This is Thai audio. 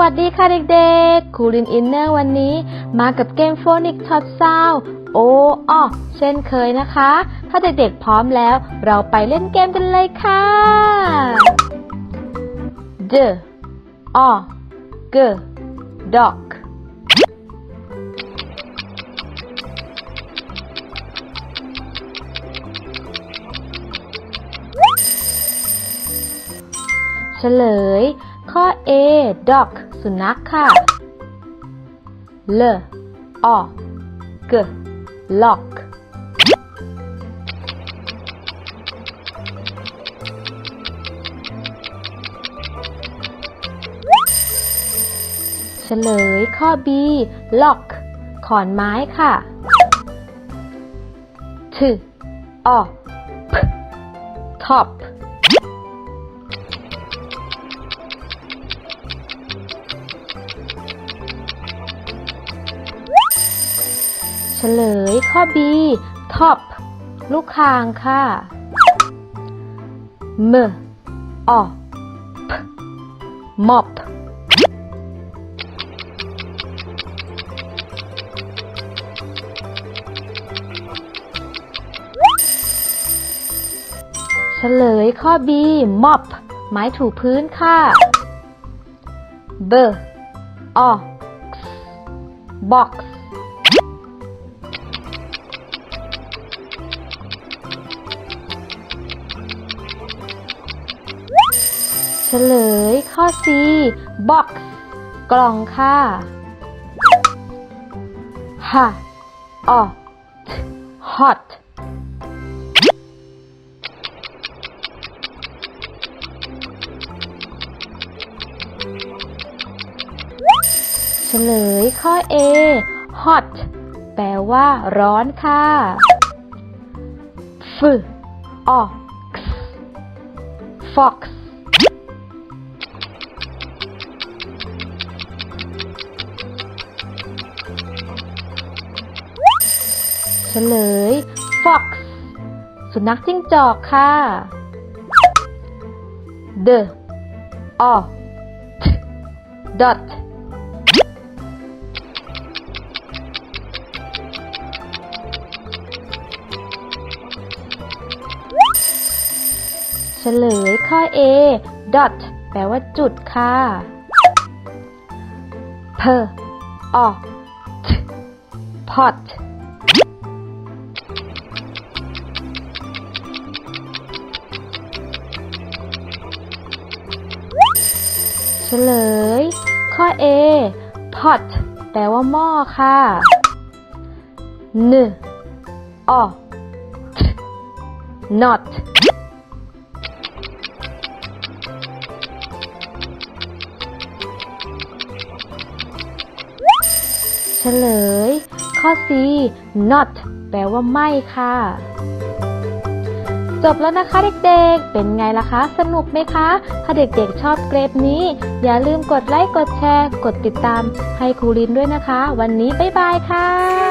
วัสดีค่ะเด็กๆ ครูลินอินเนอร์วันนี้ มากับเกมโฟนิกช็อตซาวโอ้อ้อเช่นเคยนะคะ ถ้าเด็กๆพร้อมแล้ว เราไปเล่นเกมกันเลยค่ะ D O G Dog เฉลย ข้อ A dog สุนัขค่ะ L O G lock เฉลยข้อ B lock ขอนไม้ค่ะ T O P top ลยข้อ B top ลูกคางค่ะ M O P mop เฉลยข้อ B mop ไม้ถูพื้นค่ะ B O X box ฉลยข้อ C box กล่องค่ะ H O T hot เฉลยข้อ A hot แปลว่าร้อนค่ะ F O X fox ฉลย fox สุนัขจิ้งจอกค่ะ d o t dot เฉลยข้อ A dot แปลว่าจุดค่ะ p o t pot เฉลย ข้อ A pot แปลว่าหม้อค่ะ n o t not เฉลย ข้อ C not แปลว่าไม่ค่ะ จบแล้วนะคะเด็กๆ เป็นไงล่ะคะ สนุกไหมคะ ถ้าเด็กๆชอบเกรดนี้ อย่าลืมกดไลค์ กดแชร์ กดติดตามให้ครูลินด้วยนะคะ วันนี้บ๊ายบายค่ะ